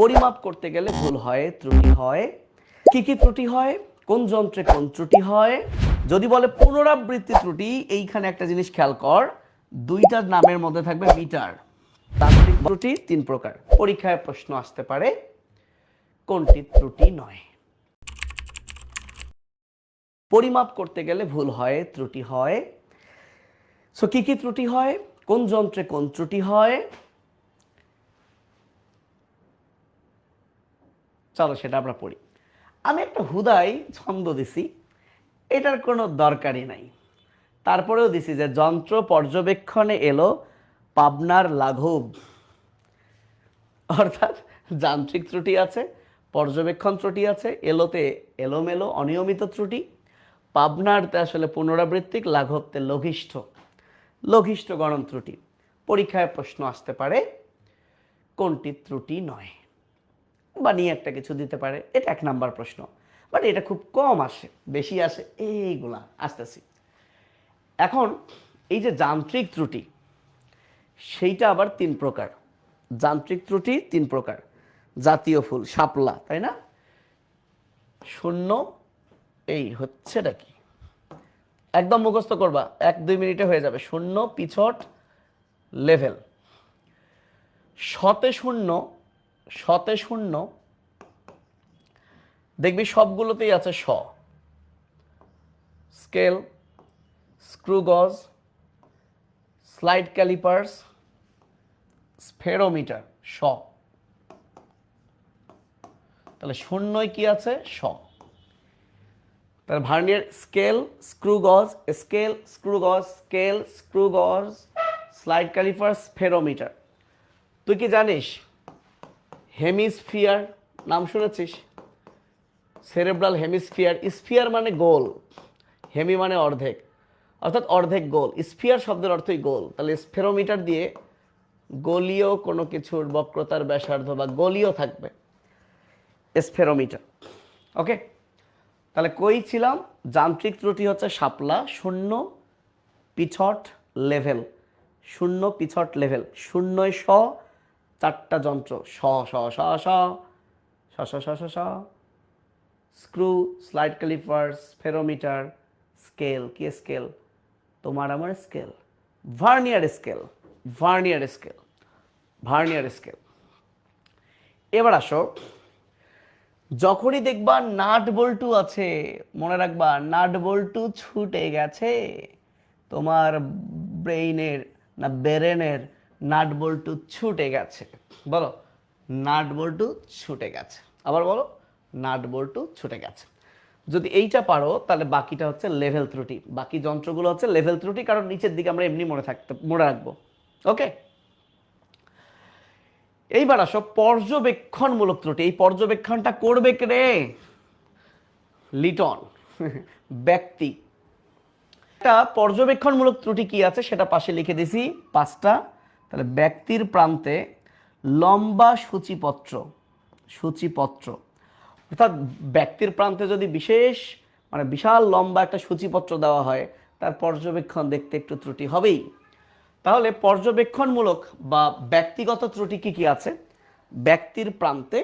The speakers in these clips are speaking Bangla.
পরিমাপ করতে গেলে ভুল হয়, ত্রুটি হয়। কি কি ত্রুটি হয়? কোন যন্ত্রে কোন ত্রুটি হয়? যদি বলে পুনরাবৃত্তি ত্রুটি, এইখানে একটা জিনিস খেয়াল কর, দুইটার নামের মধ্যে থাকবে মিটার। তান্ত্রিক ত্রুটি, তিন প্রকার। পরীক্ষায় প্রশ্ন আসতে পারে, কোনটি ত্রুটি নয়। পরিমাপ করতে গেলে ভুল হয়, ত্রুটি হয়। সো কি কি ত্রুটি হয়? কোন যন্ত্রে কোন ত্রুটি হয়? চলো সেটা আমরা পড়ি। আমি একটা হুদাই ছন্দ দিছি, এটার কোনো দরকারই নাই। তারপরেও দিছি যে যন্ত্র পর্যবেক্ষণে এলো পাবনার লাঘব। অর্থাৎ যান্ত্রিক ত্রুটি আছে, পর্যবেক্ষণ ত্রুটি আছে, এলোতে এলোমেলো অনিয়মিত ত্রুটি। পাবনারতে আসলে পুনরাবৃত্তিক লাঘবতে লঘিষ্ঠ লঘিষ্ঠ গণন ত্রুটি। পরীক্ষায় প্রশ্ন আসতে পারে, কোনটি ত্রুটি নয়? বা নিয়ে একটা কিছু দিতে পারে, এটা এক নাম্বার প্রশ্ন। বাট এটা খুব কম আসে, বেশি আসে, এইগুলা, আসতেছি। এখন এই যে যান্ত্রিক ত্রুটি, সেইটা আবার তিন প্রকার। যান্ত্রিক ত্রুটি তিন প্রকার। জাতীয় ফুল, শাপলা, তাই না? শূন্য, এই হচ্ছেটা কি? একদম মুখস্থ করবা, এক দুই মিনিটে হয়ে যাবে। শূন্য, পিছট লেভেল শতে শূন্য শতে শূন্য, দেখবি সবগুলোতেই আছে শ। Scale screw gauge slide callipers, spherometer, শ। তাহলে শূন্যয় কি আছে? শ। তাহলে vernier scale screw gauge scale screw gauge scale screw gauge slide calliper spherometer. তুই কি জানিস? হেমিস্ফিয়ার, নাম শুনেছিস? সেরেব্রাল হেমিস্ফিয়ার স্ফিয়ার মানে গোল হেমি মানে অর্ধেক, অর্থাৎ অর্ধেক গোল স্ফিয়ার শব্দের অর্থই গোল, তাহলে স্ফেরোমিটার দিয়ে গোলীয় কোনো কিছুর বক্রতার ব্যাসার্ধ বা গোলীয় থাকবে স্ফেরোমিটার ওকে তাহলে কই ছিলাম? যান্ত্রিক ত্রুটি হচ্ছে শাপলা, শূন্য পিছট লেভেল শূন্য পিছট লেভেল শূন্যয় স চারটা যন্ত্র স স স স স স স স স screw, slide calliper spherometer, scale, কি স্কেল? তোমার আমার scale. Vernier scale vernier scale vernier scale. এবার আসো। যখনই দেখবা নাট বল্টু আছে, মনে রাখবা নাট বল্টু ছুটে গেছে। তোমার ব্রেইনের না ব্রেনের নাট বল্টু ছুটে গেছে। বলো নাট বল্টু ছুটে গেছে। আবার বলো নাট বল্টু ছুটে গেছে। যদি এইটা পারো, তাহলে বাকিটা হচ্ছে লেভেল ত্রুটি। বাকি যন্ত্রগুলো হচ্ছে লেভেল ত্রুটি, কারণ নিচের দিকে আমরা এমনি মনে থাকতে, মনে রাখব। ওকে এইবার আসো, পর্যবেক্ষণমূলক ত্রুটি। এই পর্যবেক্ষণটা করবে কে লিটন। ব্যক্তি। একটা পর্যবেক্ষণমূলক ত্রুটি কি আছে? সেটা পাশে লিখে দিছি, পাঁচটা তাহলে ব্যক্তির প্রান্তে লম্বা সূচিপত্র সূচিপত্র। অর্থাৎ ব্যক্তির প্রান্তে যদি বিশেষ মানে বিশাল লম্বা একটা সূচিপত্র দেওয়া হয়, তার পর্যবেক্ষণ দেখতে একটু ত্রুটি হবেই। তাহলে পর্যবেক্ষণমূলক বা ব্যক্তিগত ত্রুটি কি কি আছে? ব্যক্তির প্রান্তে,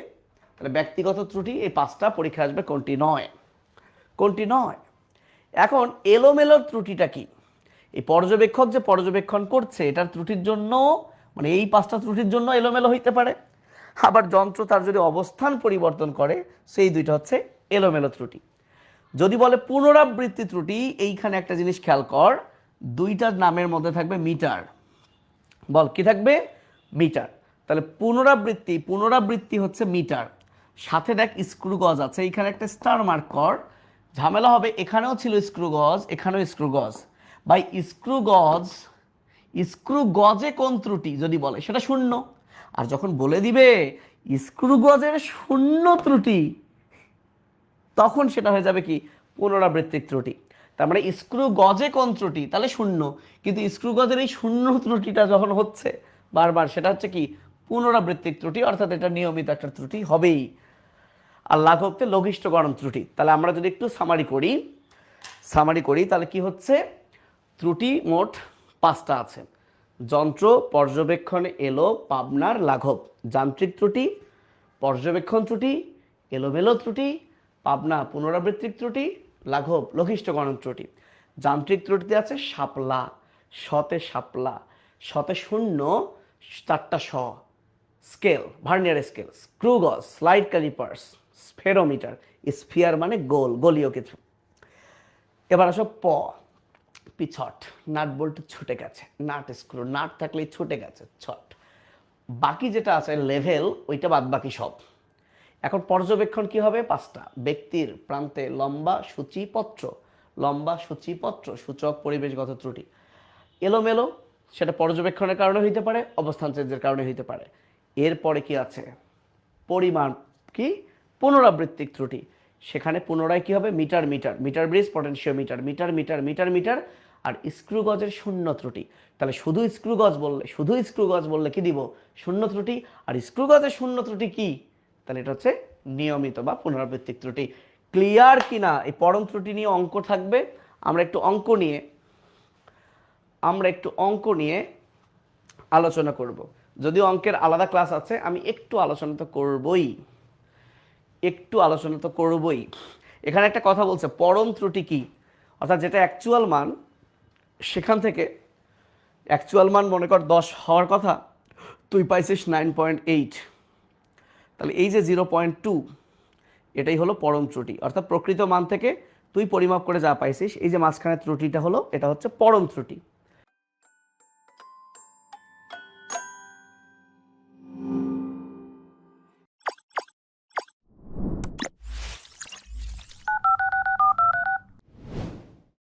তাহলে ব্যক্তিগত ত্রুটি এই পাঁচটা পরীক্ষা আসবে কোনটি নয়। কোনটি নয়? এখন এলোমেলোর ত্রুটিটা কি? এই পর্যবেক্ষক যে পর্যবেক্ষণ করছে, এটার ত্রুটির জন্য মানে এই পাঁচটা ত্রুটির জন্য এলোমেলো হইতে পারে। আবার যন্ত্র তার যদি অবস্থান পরিবর্তন করে, সেই দুইটা হচ্ছে এলোমেলো ত্রুটি। যদি বলে পুনরাবৃত্তি ত্রুটি, এইখানে একটা জিনিস খেয়াল কর, দুইটার নামের মধ্যে থাকবে মিটার। বল, কি থাকবে? মিটার। তাহলে পুনরাবৃত্তি পুনরাবৃত্তি হচ্ছে মিটার। সাথে দেখ, স্ক্রু গজ আছে, এইখানে একটা স্টার মার্ক কর। ঝামেলা হবে, এখানেও ছিল স্ক্রু গজ, এখানেও স্ক্রু গজ। বাই স্ক্রু গজ স্ক্রু গজে কোন ত্রুটি যদি বলে, সেটা শূন্য। আর যখন বলে দিবে স্ক্রু গজের শূন্য ত্রুটি, তখন সেটা হয়ে যাবে কি? পুনরাবৃত্তিক ত্রুটি। তার মানে স্ক্রু গজে কোন ত্রুটি? তাহলে শূন্য। কিন্তু স্ক্রু গজের এই শূন্য ত্রুটিটা যখন হচ্ছে, বারবার, সেটা হচ্ছে কি? পুনরাবৃত্তিক ত্রুটি, অর্থাৎ এটা নিয়মিত একটা ত্রুটি হবেই। আর লাঘবতে লঘিষ্ঠ গরম ত্রুটি। তাহলে আমরা যদি একটু সামারি করি সামারি করি, তাহলে কি হচ্ছে? ত্রুটি মোট পাঁচটা আছে। যন্ত্র, পর্যবেক্ষণে, এলো, পাবনার লাঘব, যান্ত্রিক ত্রুটি, পর্যবেক্ষণ ত্রুটি, এলোমেলো ত্রুটি, পাবনা পুনরাবৃত্তিক ত্রুটি, লাঘব লঘিষ্ঠ গণন ত্রুটি। যান্ত্রিক ত্রুটিতে আছে শাপলা, শতে শাপলা, শতে শূন্য, চারটা শ। Scale, vernier scale screw gauge slide callipers, spherometer, sphere মানে গোল, গোলীয় কিছু। এবার আসো প। পিছট, নাট বল্টু ছুটে গেছে, নাট স্ক্রু, নাট থাকলেই ছুটে গেছে, ছট। বাকি যেটা আছে লেভেল, ওইটা বাদ বাকি সব। এখন পর্যবেক্ষণ কি হবে? পাঁচটা। ব্যক্তির প্রান্তে লম্বা সূচিপত্র লম্বা সূচিপত্র, সূচক পরিবেশগত ত্রুটি। এলোমেলো, সেটা পর্যবেক্ষণের কারণে হইতে পারে, অবস্থান চেঞ্জের কারণে হইতে পারে। এরপরে কি আছে? পরিমাণ কি? পুনরাবৃত্তিক ত্রুটি। সেখানে পুনরায় কি হবে? Metre metre metre bridge potentiometer metre metre metre metre metre আর স্ক্রু গজের শূন্য ত্রুটি। তাহলে শুধু স্ক্রু গজ বললে, শুধু স্ক্রু গজ বললে কি দিব? শূন্য ত্রুটি। আর স্ক্রু গজের শূন্য ত্রুটি কি? তাহলে এটা হচ্ছে নিয়মিত বা পুনরাবৃত্তিক ত্রুটি। ক্লিয়ার কিনা এই পরম ত্রুটি নিয়ে অঙ্ক থাকবে। আমরা একটু অঙ্ক নিয়ে, আমরা একটু অঙ্ক নিয়ে আলোচনা করব। যদিও অঙ্কের আলাদা ক্লাস আছে, আমি একটু আলোচনা তো করবই। একটু আলোচনা তো করবই। এখানে একটা কথা বলছে, পরম ত্রুটি কি? অর্থাৎ যেটা অ্যাকচুয়াল মান, সেখান থেকে অ্যাকচুয়াল মান মনে কর দশ হওয়ার কথা, তুই পাইছিস নাইন পয়েন্ট এইট তাহলে এই যে জিরো পয়েন্ট টু এটাই হলো পরম ত্রুটি। অর্থাৎ প্রকৃত মান থেকে তুই পরিমাপ করে যা পাইছিস, এই যে মাঝখানে ত্রুটিটা হলো, এটা হচ্ছে পরম ত্রুটি।